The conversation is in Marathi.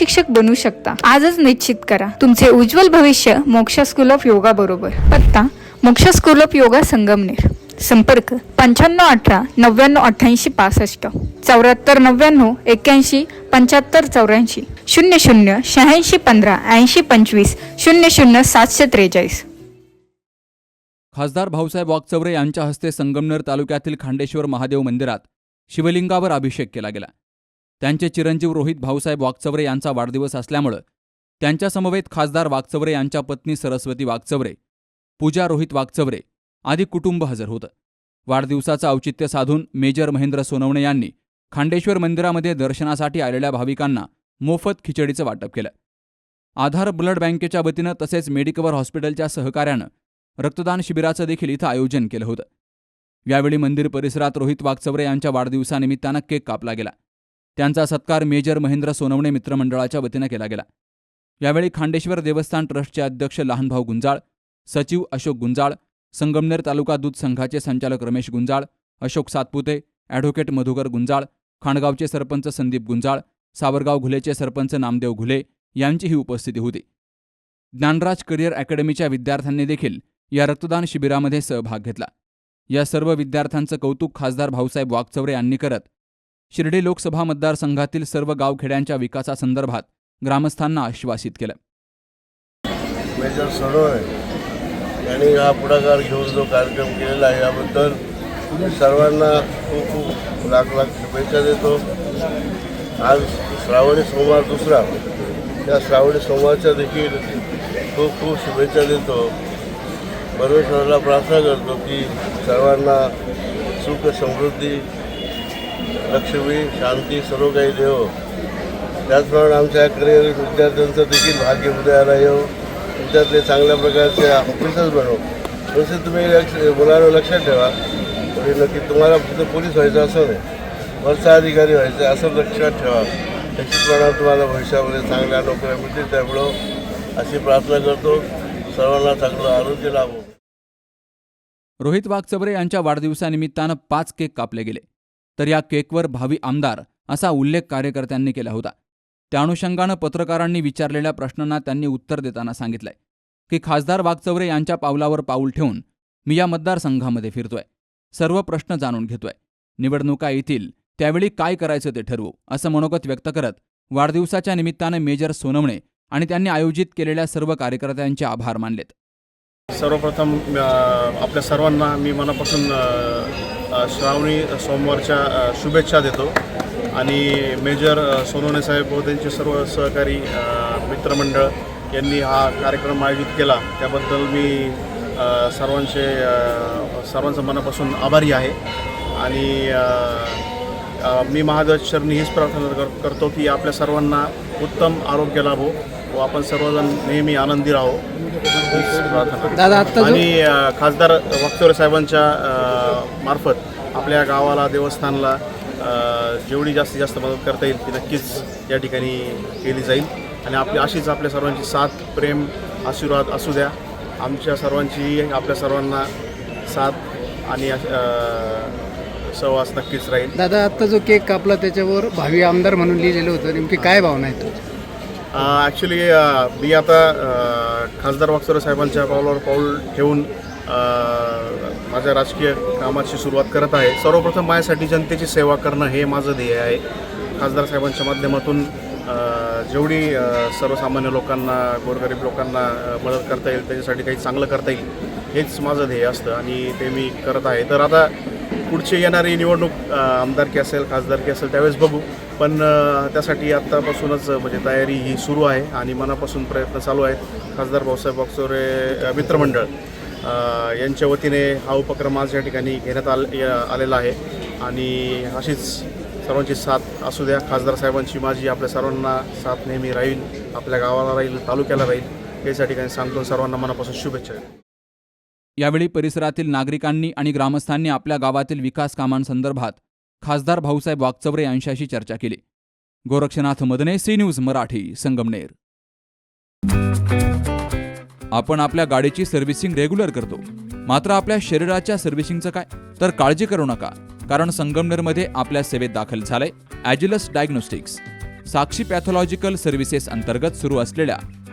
शिक्षक बनू शकता. आजच निश्चित करा. तुमचे उज्ज्वल भविष्य मोक्ष स्कूल ऑफ योगा बरोबर. पत्ता मोक्ष स्कूल ऑफ योगा संगमनेर. संपर्क पंच्याण्णव अठरा नव्याण्णव अठ्ठ्याऐंशी पासष्ट. चौऱ्याहत्तर नव्याण्णव एक्क्याऐंशी पंच्याहत्तर चौऱ्याऐंशी. शून्य शून्य शहाऐंशी पंधरा ऐंशी पंचवीस. शून्य शून्य सातशे त्रेचाळीस. खासदार भाऊसाहेब वागचौरे यांच्या हस्ते संगमनेर तालुक्यातील खांडेश्वर महादेव मंदिरात शिवलिंगावर अभिषेक केला गेला. त्यांचे चिरंजीव रोहित भाऊसाहेब वागचौरे यांचा वाढदिवस असल्यामुळं त्यांच्यासमवेत खासदार वागचौरे यांच्या पत्नी सरस्वती वागचौरे पूजा रोहित वागचौरे आदी कुटुंब हजर होतं. वाढदिवसाचं औचित्य साधून मेजर महेंद्र सोनवणे यांनी खांडेश्वर मंदिरामध्ये दर्शनासाठी आलेल्या भाविकांना मोफत खिचडीचं वाटप केलं. आधार ब्लड बँकेच्या वतीनं तसेच मेडिकवर हॉस्पिटलच्या सहकार्यानं रक्तदान शिबिराचं देखील इथं आयोजन केलं होतं. यावेळी मंदिर परिसरात रोहित वागचौरे यांच्या वाढदिवसानिमित्तानं केक कापला गेला. त्यांचा सत्कार मेजर महेंद्र सोनवणे मित्रमंडळाच्या वतीनं केला गेला. यावेळी खांडेश्वर देवस्थान ट्रस्टचे अध्यक्ष लहानभाऊ गुंजाळ सचिव अशोक गुंजाळ संगमनेर तालुका दूध संघाचे संचालक रमेश गुंजाळ अशोक सातपुते ॲडव्होकेट मधुकर गुंजाळ खांडगावचे सरपंच संदीप गुंजाळ सावरगाव घुलेचे सरपंच नामदेव घुले यांचीही उपस्थिती होती. ज्ञानराज करिअर अकॅडमीच्या विद्यार्थ्यांनी देखील या रक्तदान शिबिरामध्ये सहभाग घेतला. या सर्व विद्यार्थ्यांचं कौतुक खासदार भाऊसाहेब वाघचवरे यांनी करत शिर्डी लोकसभा मतदारसंघातील सर्व गावखेड्यांच्या विकासासंदर्भात ग्रामस्थांना आश्वासित केलं. मेजर सडोळे यांनी हा पुढाकार घेऊन जो कार्यक्रम केलेला आहे याबद्दल सर्वांना खूप खूप लाख लाख शुभेच्छा देतो. आज श्रावणी सोमवार दुसरा. त्या श्रावणी सोमवारच्या देखील खूप खूप शुभेच्छा देतो. परमेश्वराला प्रार्थना करतो की सर्वांना सुख समृद्धी लक्ष्मी शांती सर्व काही देव. त्याचप्रमाणे आमच्या करिअर विद्यार्थ्यांचं देखील भाग्य उदयाला येऊ. त्यातले चांगल्या प्रकारचे ऑफिसर्स बनव तसे तुम्ही लक्ष मुलांना लक्षात ठेवा. तरी नक्की तुम्हाला फक्त पोलीस व्हायचं असं नाही वरचा अधिकारी व्हायचं आहे असं लक्षात ठेवा. निश्चितपणे तुम्हाला भविष्यामध्ये चांगल्या नोकऱ्या मिळतील त्यामुळं अशी प्रार्थना करतो. सर्वांना चांगलं आरोग्य लाभो. रोहित वाघचबरे यांच्या वाढदिवसानिमित्तानं पाच केक कापले गेले. तर या केकवर भावी आमदार असा उल्लेख कार्यकर्त्यांनी केला होता. त्या अनुषंगानं पत्रकारांनी विचारलेल्या प्रश्नांना त्यांनी उत्तर देताना सांगितलंय की खासदार वागचौरे यांच्या पावलावर पाऊल ठेवून मी या मतदारसंघामध्ये फिरतोय. सर्व प्रश्न जाणून घेतोय. निवडणुका येतील त्यावेळी काय करायचं ते ठरवू असं मनोगत व्यक्त करत वाढदिवसाच्या निमित्तानं मेजर सोनवणे आणि त्यांनी आयोजित केलेल्या सर्व कार्यकर्त्यांचे आभार मानलेत. सर्वप्रथम आपल्या सर्वांना मी मनापासून श्रावणी सोमवारच्या शुभेच्छा देतो. आणि मेजर अ, सोनवणे साहेब व त्यांचे सर्व सहकारी मित्रमंडळ यांनी हा कार्यक्रम आयोजित केला. त्याबद्दल मी सर्वांचे सर्वांचं मनापासून आभारी आहे. आणि मी महादेव शरणी हीच प्रार्थना कर करतो की आपल्या सर्वांना उत्तम आरोग्य लाभो व आपण सर्वजण नेहमी आनंदी राहो. दादा आत्ता जो आणि अ, खासदार वागचौरे साहेबांच्या अ, मार्फत आपल्या गावाला देवस्थानला अ, जेवढी जास्तीत जास्त मदत करता येईल ती नक्कीच या ठिकाणी केली जाईल. आणि आपली अशीच आपल्या सर्वांची साथ प्रेम आशीर्वाद असू द्या. आमच्या सर्वांची आपल्या सर्वांना साथ आणि अ, सहवास नक्कीच राहील. दादा आत्ता जो केक कापला त्याच्यावर भावी आमदार म्हणून लिहिलेलं होतं. नेमकी काय भावना आहे तुमची ॲक्च्युली मी आता खासदार वागचोरे साहेबांच्या पावलावर पाऊल ठेवून माझ्या राजकीय कामाची सुरुवात करत आहे. सर्वप्रथम माझ्यासाठी जनतेची सेवा करणं हे माझं ध्येय आहे. खासदार साहेबांच्या माध्यमातून जेवढी सर्वसामान्य लोकांना गोरगरीब लोकांना मदत करता येईल त्याच्यासाठी काही चांगलं करता येईल हेच माझं ध्येय असतं आणि ते मी करत आहे. तर आता पुढची येणारी निवडणूक आमदारकी असेल खासदारकी असेल त्यावेळेस बघू. पण त्यासाठी आत्तापासूनच म्हणजे तयारी ही सुरू आहे आणि मनापासून प्रयत्न चालू आहेत. खासदार भाऊसाहेब बॉक्सोरे मित्रमंडळ यांच्या वतीने हा उपक्रम आज या ठिकाणी घेण्यात आल आलेला आहे. आणि अशीच सर्वांची साथ असू द्या. खासदार साहेबांची माझी आपल्या सर्वांना साथ नेहमी राहील. आपल्या गावाला राहील तालुक्याला राहील. यासाठी ठिकाणी सांगतो. सर्वांना मनापासून शुभेच्छा. यावेळी परिसरातील नागरिकांनी आणि ग्रामस्थांनी आपल्या गावातील विकास कामांसंदर्भात खासदार भाऊसाहेब वागचौरे यांच्याशी चर्चा केली. Gorakshanath Madane C news Marathi Sangamner. आपण आपल्या गाडीची सर्व्हिसिंग रेग्युलर करतो. मात्र आपल्या शरीराच्या सर्व्हिसिंगचं काय? तर काळजी करू नका कारण संगमनेरमध्ये आपल्या सेवेत दाखल झालंय Agilus diagnostics. Sakshi pathological services अंतर्गत सुरू असलेल्या